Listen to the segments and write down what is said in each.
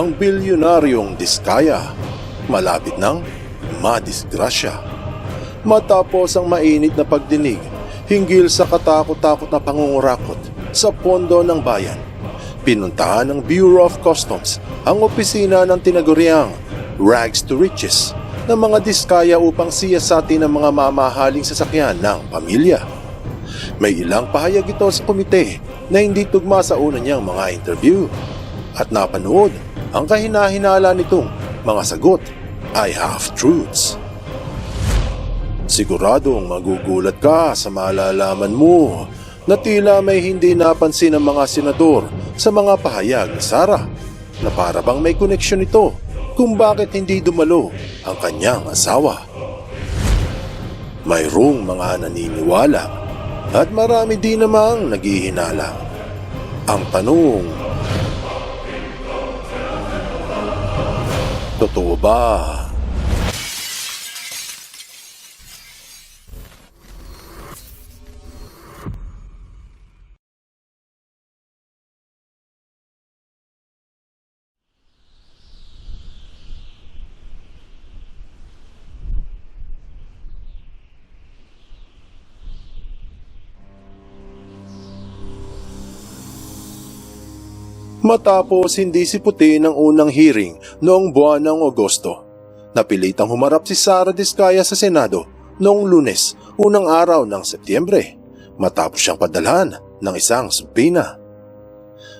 ang bilyonaryong Diskaya malapit ng madisgrasya. Matapos ang mainit na pagdinig hinggil sa katakot-takot na pangungurakot sa pondo ng bayan, pinuntahan ng Bureau of Customs ang opisina ng tinaguriang Rags to Riches ng mga Diskaya upang siyasatin ang mga mamahaling sasakyan ng pamilya. May ilang pahayag ito sa komite na hindi tugma sa una niyang mga interview at napanood ang kahinahinala nitong mga sagot ay half-truths. Siguradong magugulat ka sa malalaman mo na tila may hindi napansin ng mga senador sa mga pahayag ni Sarah na para bang may koneksyon ito kung bakit hindi dumalo ang kanyang asawa. Mayroong mga naniniwala at marami din namang naghihinala. Ang tanong, Totoo ba? Matapos hindi si Puti ng unang hearing noong buwan ng Agosto, napilitang humarap si Sara Diskaya sa Senado noong lunes, unang araw ng Setyembre, matapos siyang padalhan ng isang subpina.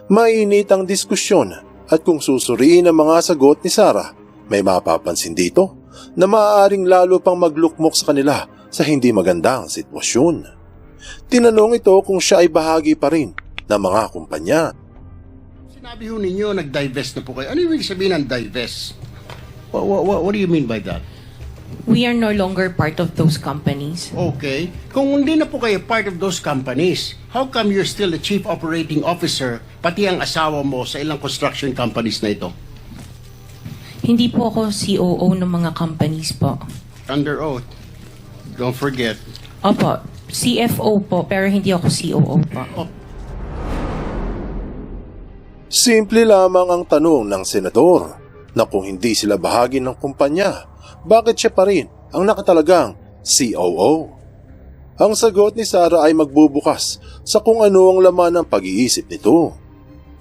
Mainit ang diskusyon at kung susuriin ang mga sagot ni Sara, may mapapansin dito na maaaring lalo pang maglukmok sa kanila sa hindi magandang sitwasyon. Tinanong ito kung siya ay bahagi pa rin ng mga kumpanya Sinabi ho ninyo, nag-divest na po kayo. Ano yung sabihin ng divest? What, what, what do you mean by that? We are no longer part of those companies. Okay. Kung hindi na po kayo part of those companies, how come you're still the chief operating officer, pati ang asawa mo sa ilang construction companies na ito? Hindi po ako COO ng mga companies po. Under oath. Don't forget. Opo, CFO po, pero hindi ako COO po. Simple lamang ang tanong ng senador na kung hindi sila bahagi ng kumpanya, bakit siya pa rin ang nakatalagang COO? Ang sagot ni Sarah ay magbubukas sa kung ano ang laman ng pag-iisip nito.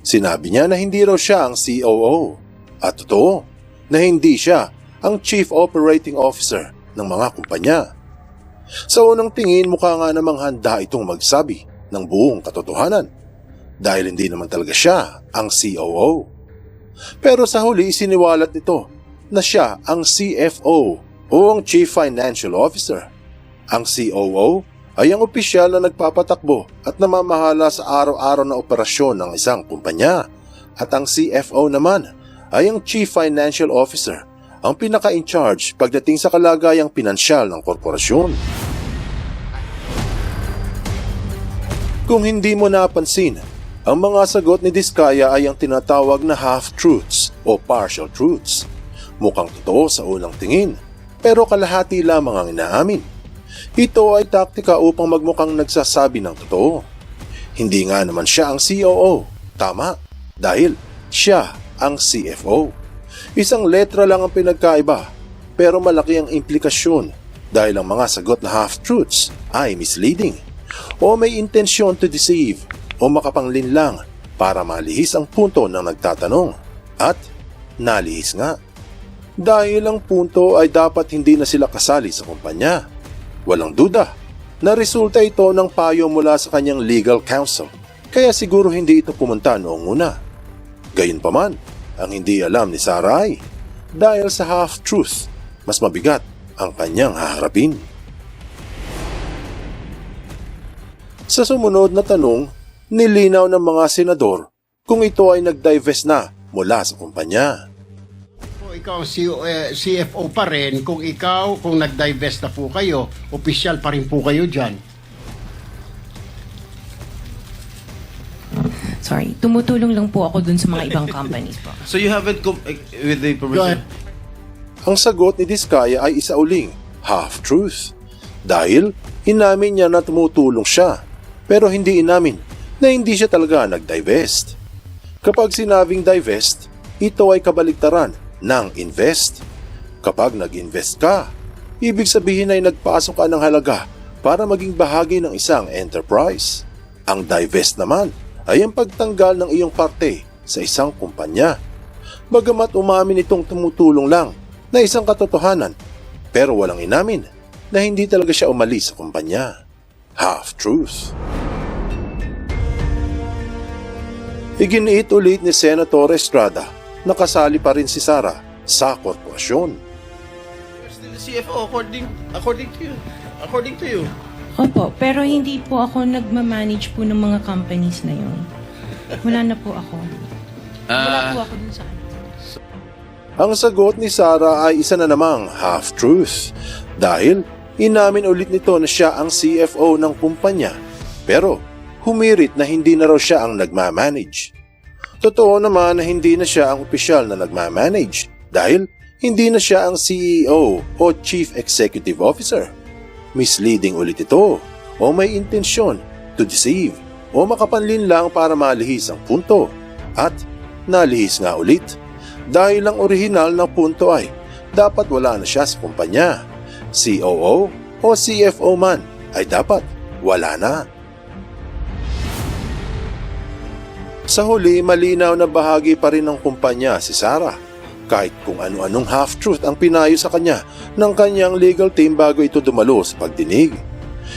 Sinabi niya na hindi raw siya ang COO at totoo na hindi siya ang Chief Operating Officer ng mga kumpanya. Sa unang tingin mukha nga namang handa itong magsabi ng buong katotohanan dahil hindi naman talaga siya ang COO. Pero sa huli isiniwalat nito na siya ang CFO o ang Chief Financial Officer. Ang COO ay ang opisyal na nagpapatakbo at namamahala sa araw-araw na operasyon ng isang kumpanya at ang CFO naman ay ang Chief Financial Officer ang pinaka-in charge pagdating sa kalagayang pinansyal ng korporasyon. Kung hindi mo napansin, ang mga sagot ni Diskaya ay ang tinatawag na half-truths o partial truths. Mukhang totoo sa unang tingin, pero kalahati lamang ang inaamin. Ito ay taktika upang magmukhang nagsasabi ng totoo. Hindi nga naman siya ang COO, tama, dahil siya ang CFO. Isang letra lang ang pinagkaiba, pero malaki ang implikasyon dahil ang mga sagot na half-truths ay misleading o may intensyon to deceive o makapanglinlang para malihis ang punto ng nagtatanong. At nalihis nga. Dahil ang punto ay dapat hindi na sila kasali sa kumpanya. Walang duda na resulta ito ng payo mula sa kanyang legal counsel kaya siguro hindi ito pumunta noong una. Gayunpaman, ang hindi alam ni Sarai dahil sa half-truth, mas mabigat ang kanyang haharapin. Sa sumunod na tanong, nilinaw ng mga senador kung ito ay nag-divest na mula sa kumpanya. Kung ikaw CO, eh, CFO pa rin, kung ikaw, kung nag-divest na po kayo, opisyal pa rin po kayo dyan. Sorry, tumutulong lang po ako dun sa mga ibang companies po. So you haven't com- eh, with the permission. Ang sagot ni Diskaya ay isa uling half-truth dahil inamin niya na tumutulong siya pero hindi inamin na hindi siya talaga nag-divest. Kapag sinabing divest, ito ay kabaliktaran ng invest. Kapag nag-invest ka, ibig sabihin ay nagpasok ka ng halaga para maging bahagi ng isang enterprise. Ang divest naman ay ang pagtanggal ng iyong parte sa isang kumpanya. Bagamat umamin itong tumutulong lang na isang katotohanan, pero walang inamin na hindi talaga siya umalis sa kumpanya. Half-truth. Iginiit ulit ni Senator Estrada na kasali pa rin si Sara sa korporasyon. You're still the CFO according according to you. According to you. Opo, pero hindi po ako nagmamanage po ng mga companies na yun. Wala na po ako. Wala po ako dun sa ano. Ang sagot ni Sara ay isa na namang half-truth dahil inamin ulit nito na siya ang CFO ng kumpanya pero humirit na hindi na raw siya ang nagmamanage. Totoo naman na hindi na siya ang opisyal na nagmamanage dahil hindi na siya ang CEO o Chief Executive Officer. Misleading ulit ito o may intensyon to deceive o makapanlin lang para malihis ang punto at nalihis nga ulit dahil ang orihinal na punto ay dapat wala na siya sa kumpanya. COO o CFO man ay dapat wala na. Sa huli, malinaw na bahagi pa rin ng kumpanya si Sarah. Kahit kung ano-anong half-truth ang pinayo sa kanya ng kanyang legal team bago ito dumalo sa pagdinig.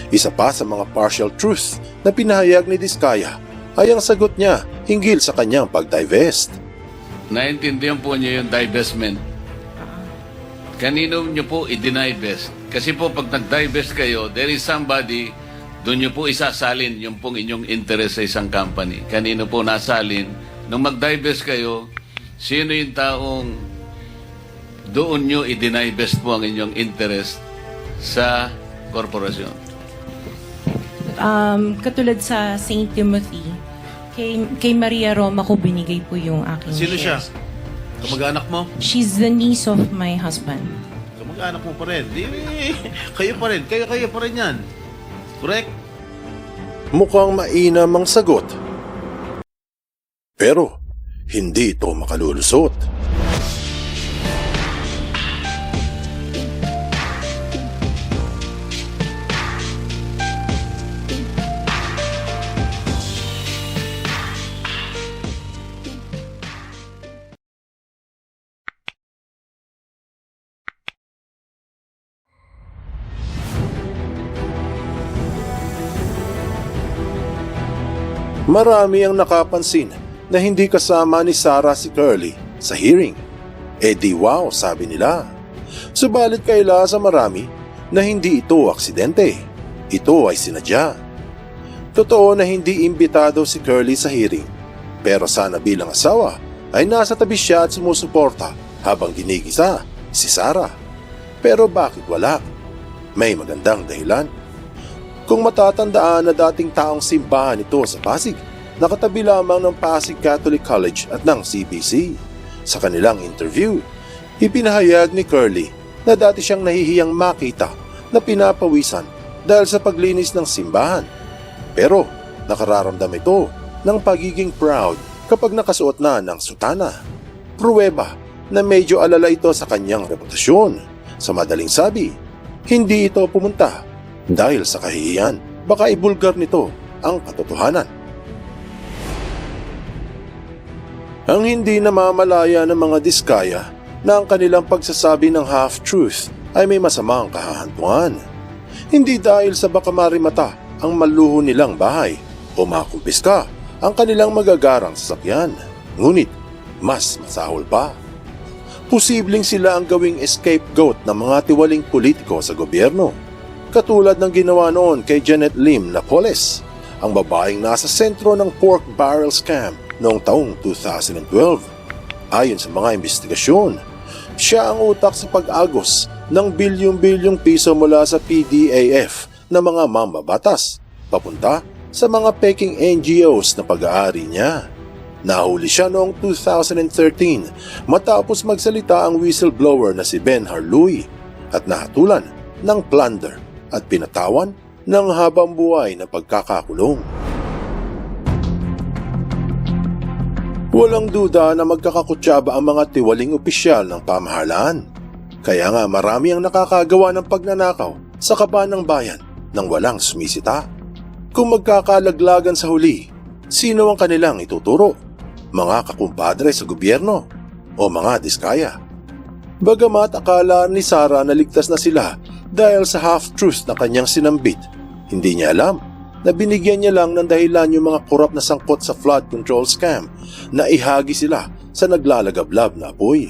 Isa pa sa mga partial truth na pinahayag ni Diskaya ay ang sagot niya hinggil sa kanyang pag-divest. Naintindihan po niyo yung divestment. Kanino niyo po i-divest? Kasi po pag nag-divest kayo, there is somebody, doon niyo po isasalin yung pong inyong interest sa isang company. Kanino po nasalin? Nung mag-divest kayo, sino yung taong doon niyo i-divest po ang inyong interest sa korporasyon? Um, katulad sa St. Timothy, kay, kay Maria Roma ko binigay po yung aking Sino siya? shares. Kamag-anak mo? She's the niece of my husband. Kamag-anak mo pa rin. Di, kayo pa rin. Kayo, kayo pa rin yan. Correct? Mukhang mainam ang sagot. Pero, hindi ito makalulusot. Marami ang nakapansin na hindi kasama ni Sarah si Curly sa hearing. E di wow, sabi nila. Subalit kaila sa marami na hindi ito aksidente. Ito ay sinadya. Totoo na hindi imbitado si Curly sa hearing. Pero sana bilang asawa ay nasa tabi siya at sumusuporta habang ginigisa si Sarah. Pero bakit wala? May magandang dahilan. Kung matatandaan na dating taong simbahan ito sa Pasig, nakatabi lamang ng Pasig Catholic College at ng CBC. Sa kanilang interview, ipinahayag ni Curly na dati siyang nahihiyang makita na pinapawisan dahil sa paglinis ng simbahan. Pero nakararamdam ito ng pagiging proud kapag nakasuot na ng sutana. Pruweba na medyo alala ito sa kanyang reputasyon. Sa madaling sabi, hindi ito pumunta dahil sa kahihiyan, baka ibulgar nito ang katotohanan. Ang hindi namamalaya ng mga diskaya na ang kanilang pagsasabi ng half-truth ay may masamang kahahantungan. Hindi dahil sa baka marimata ang maluho nilang bahay o makumpiska ang kanilang magagarang sasakyan. Ngunit, mas masahol pa. Posibleng sila ang gawing scapegoat ng mga tiwaling politiko sa gobyerno katulad ng ginawa noon kay Janet Lim Napoles, ang babaeng nasa sentro ng pork barrel scam noong taong 2012. Ayon sa mga investigasyon, siya ang utak sa pag-agos ng bilyong-bilyong piso mula sa PDAF na mga mambabatas papunta sa mga peking NGOs na pag-aari niya. Nahuli siya noong 2013 matapos magsalita ang whistleblower na si Ben Harlui at nahatulan ng plunder at pinatawan ng habang buhay na pagkakakulong. Walang duda na magkakakutsaba ang mga tiwaling opisyal ng pamahalaan. Kaya nga marami ang nakakagawa ng pagnanakaw sa kaba ng bayan nang walang sumisita. Kung magkakalaglagan sa huli, sino ang kanilang ituturo? Mga kakumpadre sa gobyerno o mga diskaya? Bagamat akala ni Sarah na ligtas na sila dahil sa half-truth na kanyang sinambit, hindi niya alam na binigyan niya lang ng dahilan yung mga korap na sangkot sa flood control scam na ihagi sila sa naglalagablab na apoy.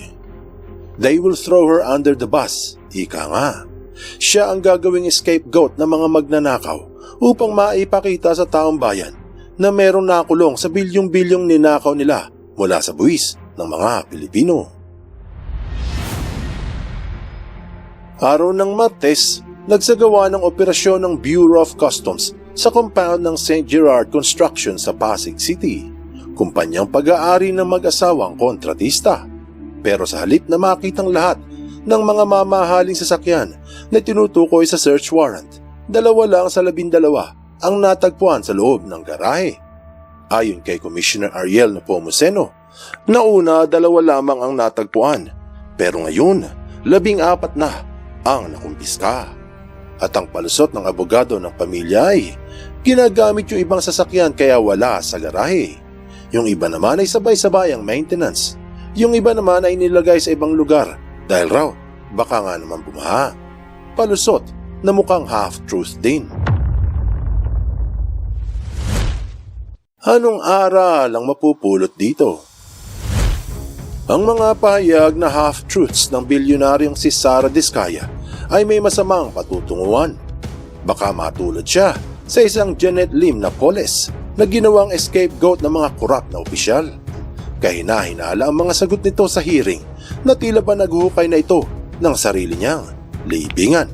They will throw her under the bus, ika nga. Siya ang gagawing scapegoat ng mga magnanakaw upang maipakita sa taong bayan na merong nakulong sa bilyong-bilyong ninakaw nila mula sa buwis ng mga Pilipino. Araw ng Martes, nagsagawa ng operasyon ng Bureau of Customs sa compound ng St. Gerard Construction sa Pasig City, kumpanyang pag-aari ng mag-asawang kontratista. Pero sa halip na makitang lahat ng mga mamahaling sasakyan na tinutukoy sa search warrant, dalawa lang sa labindalawa ang natagpuan sa loob ng garahe. Ayon kay Commissioner Ariel Nepomuceno, nauna dalawa lamang ang natagpuan, pero ngayon labing apat na ang nakumpiska. At ang palusot ng abogado ng pamilya ay ginagamit yung ibang sasakyan kaya wala sa garahe. Yung iba naman ay sabay-sabay ang maintenance. Yung iba naman ay nilagay sa ibang lugar dahil raw baka nga naman bumaha. Palusot na mukhang half-truth din. Anong aral ang mapupulot dito? Ang mga pahayag na half-truths ng bilyonaryong si Sara Diskaya ay may masamang patutunguhan. Baka matulad siya sa isang Janet Lim na polis na ginawang scapegoat ng mga korap na opisyal. Kahina-hinala ang mga sagot nito sa hearing na tila ba naghuhukay na ito ng sarili niyang libingan.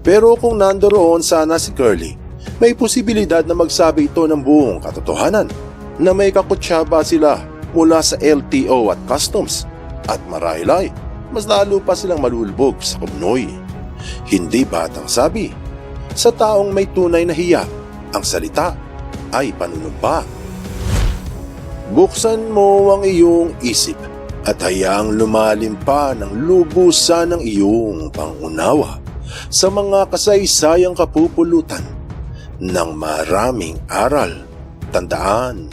Pero kung nandoroon sana si Curly, may posibilidad na magsabi ito ng buong katotohanan na may kakutsaba sila mula sa LTO at Customs at marahil ay mas lalo pa silang malulubog sa kumnoy. Hindi batang sabi, sa taong may tunay na hiya, ang salita ay panunumpa. Buksan mo ang iyong isip at hayaang lumalim pa ng lubusan ng iyong pangunawa sa mga kasaysayang kapupulutan ng maraming aral. Tandaan,